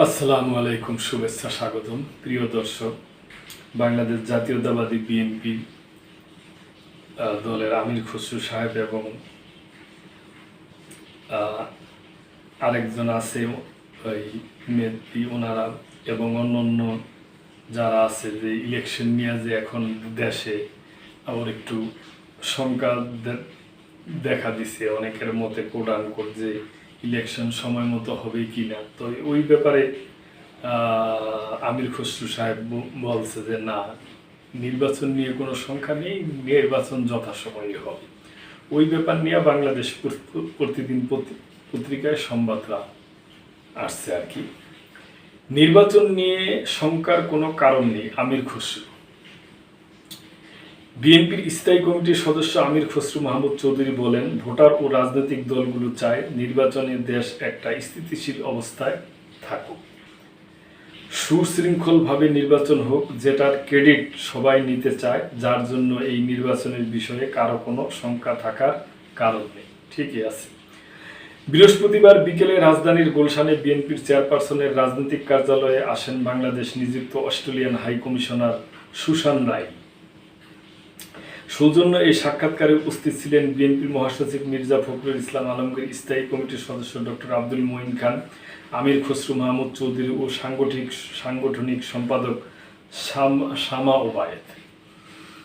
আসসালামু আলাইকুম, শুভেচ্ছা, স্বাগতম। প্রিয় দর্শক, বাংলাদেশ জাতীয়তাবাদী বিএনপি দলের আমির খসরু সাহেব এবং আরেকজন আছে, ওই মেপি ওনারা এবং অন্যান্য যারা আছে যে ইলেকশন নিয়ে যে এখন দেশে আবার একটু শঙ্কা দেখা দিছে। অনেকের মতে কোডান কোড যে ইলেকশন সময় মতো হবে কি না তো ওই ব্যাপারে আমির খসরু সাহেব বলছে যে, না, নির্বাচন নিয়ে কোনো সংখ্যা নেই, নির্বাচন যথাসময়ে হবে। ওই ব্যাপার নিয়ে বাংলাদেশ প্রতিদিন পত্র- পত্রিকায় সংবাদরা আসছে আর কি। নির্বাচন নিয়ে শঙ্কার কোনো কারণ নেই আমির খসরু। বিএনপির স্থায়ী কমিটির সদস্য আমির খসরু মাহমুদ চৌধুরী বলেন, ভোটার ও রাজনৈতিক দলগুলো চায় নির্বাচনে দেশ একটা স্থিতিশীল অবস্থায় থাকুক। সুশৃঙ্খলভাবে নির্বাচন হোক, যেটার ক্রেডিট সবাই নিতে চায়, যার জন্য এই নির্বাচনের বিষয়ে কারও কোনো শঙ্কা থাকার কারণ নেই। ঠিকই আছে। বৃহস্পতিবার বিকেলে রাজধানীর গুলশানে বিএনপির চেয়ারপারসনের রাজনৈতিক কার্যালয়ে আসেন বাংলাদেশ নিযুক্ত Australian high commissioner Susan Ryle. সৌজন্য এই সাক্ষাৎকারে উপস্থিত ছিলেন বিএনপির মহাসচিব মির্জা ফখরুল ইসলাম আলমগীর স্থায়ী কমিটির সদস্য ডক্টর আব্দুল মঈন খান, আমির খসরু মাহমুদ চৌধুরী ও সাংগঠনিক সাংগঠনিক সম্পাদক শাম- ওবায়েদ।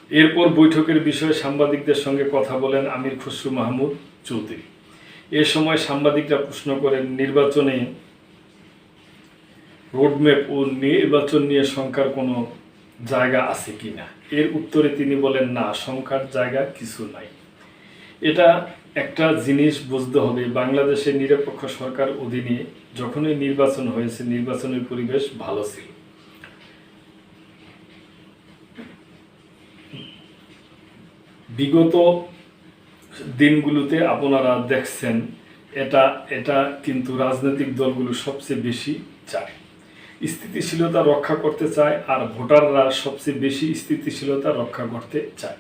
এরপর বৈঠকের বিষয়ে সাংবাদিকদের সঙ্গে কথা বলেন আমির খসরু মাহমুদ চৌধুরী। এ সময় সাংবাদিকরা প্রশ্ন করেন, নির্বাচনে রোডম্যাপ ও নির্বাচন নিয়ে সংখ্যার কোনো জায়গা আছে কি না এর উত্তরে তিনি বলেন, না সংখ্যার জায়গা কিছু নাই। এটা একটা জিনিস বুঝতে হবে। বাংলাদেশের নিরপেক্ষ সরকার অধীনে যখনই নির্বাচন হয়েছে, নির্বাচনের পরিবেশ ভালো ছিল। বিগত দিনগুলোতে আপনারা দেখছেন, এটা এটা কিন্তু রাজনৈতিক দলগুলো সবচেয়ে বেশি চায়। স্থিতিশীলতা রক্ষা করতে চায় আর ভোটাররা সবচেয়ে বেশি স্থিতিশীলতা রক্ষা করতে চায়।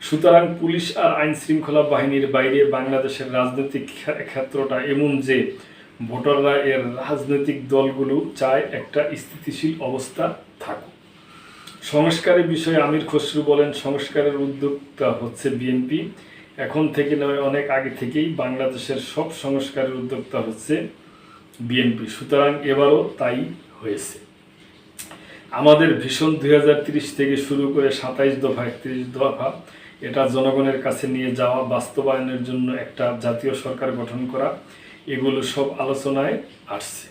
সুতরাং পুলিশ আর আইন শৃঙ্খলা বাহিনীর বাইরে বাংলাদেশের রাজনৈতিক ক্ষেত্রটা এমন যে ভোটাররা এর রাজনৈতিক দলগুলো চায় একটা স্থিতিশীল অবস্থা থাকুক। সংস্কারের বিষয়ে আমির খসরু বলেন, সংস্কারের উদ্যোক্তা হচ্ছে বিএনপি। এখন থেকে নয়, অনেক আগে থেকেই বাংলাদেশের সব সংস্কারের উদ্যোক্তা হচ্ছে বিএনপি। সুতরাং এবারও তাই হয়েছে। আমাদের ভীষণ দুই থেকে শুরু করে সাতাইশ দফা, একত্রিশ দফা এটা জনগণের কাছে নিয়ে যাওয়া বাস্তবায়নের জন্য একটা জাতীয় সরকার গঠন করা, এগুলো সব আলোচনায় আসছে।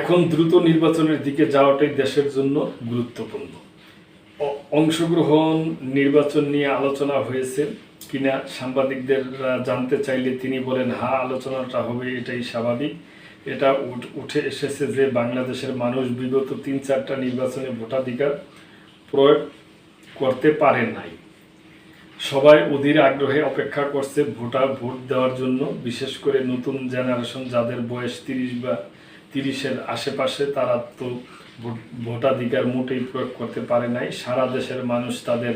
এখন দ্রুত নির্বাচনের দিকে যাওয়াটাই দেশের জন্য গুরুত্বপূর্ণ। অংশগ্রহণ, নির্বাচন নিয়ে আলোচনা হয়েছে কিনা সাংবাদিকদের জানতে চাইলে তিনি বলেন হা আলোচনাটা হবে, এটাই স্বাভাবিক। এটা উঠ- এসেছে যে বাংলাদেশের মানুষ বিগত তিন চারটা নির্বাচনে ভোটাধিকার প্রয়োগ করতে পারে নাই। সবাই অধীর আগ্রহে অপেক্ষা করছে ভোটার ভোট দেওয়ার জন্য, বিশেষ করে নতুন জেনারেশন যাদের বয়স তিরিশ বা তিরিশের আশেপাশে, তারা তো ভোট- ভোটাধিকার মোটেই প্রয়োগ করতে পারে নাই। সারা দেশের মানুষ তাদের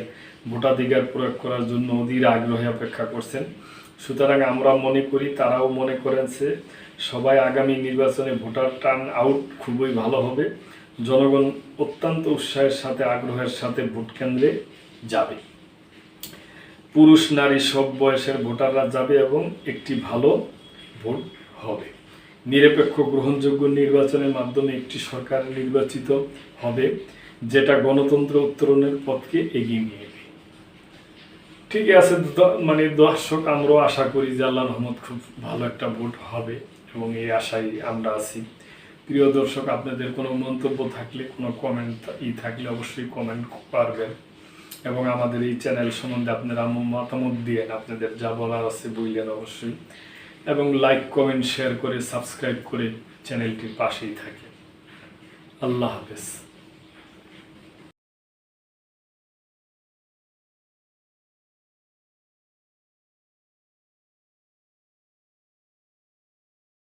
ভোটাধিকার প্রয়োগ করার জন্য অধীর আগ্রহে অপেক্ষা করছেন। সুতরাং আমরা মনে করি, তারাও মনে করেছে সবাই আগামী নির্বাচনে ভোটার টার্ন আউট খুবই ভালো হবে। জনগণ অত্যন্ত উৎসাহের সাথে, আগ্রহের সাথে ভোট কেন্দ্রে যাবে। পুরুষ, নারী সব বয়সের ভোটাররা যাবে এবং একটি ভালো ভোট হবে। নিরপেক্ষ গ্রহণযোগ্য নির্বাচনের মাধ্যমে একটি সরকার নির্বাচিত হবে, যেটা গণতন্ত্র উত্তরণের পথকে এগিয়ে নিয়ে। ঠিক আছে মানে দর্শক আমরাও আশা করি যে আল্লাহ রহমত খুব ভালো একটা ভোট হবে এবং এই আশাই আমরা আছি। প্রিয় দর্শক, আপনাদের কোনো মন্তব্য থাকলে, কোনো কমেন্ট ই থাকলে অবশ্যই কমেন্ট পারবেন এবং আমাদের এই চ্যানেল সম্বন্ধে আপনারা মতামত দিয়ে আপনাদের যা বলার আছে বললেন অবশ্যই। এবং লাইক কমেন্ট শেয়ার করে সাবস্ক্রাইব করে চ্যানেলটির পাশেই থাকে আল্লাহ হাফেজ।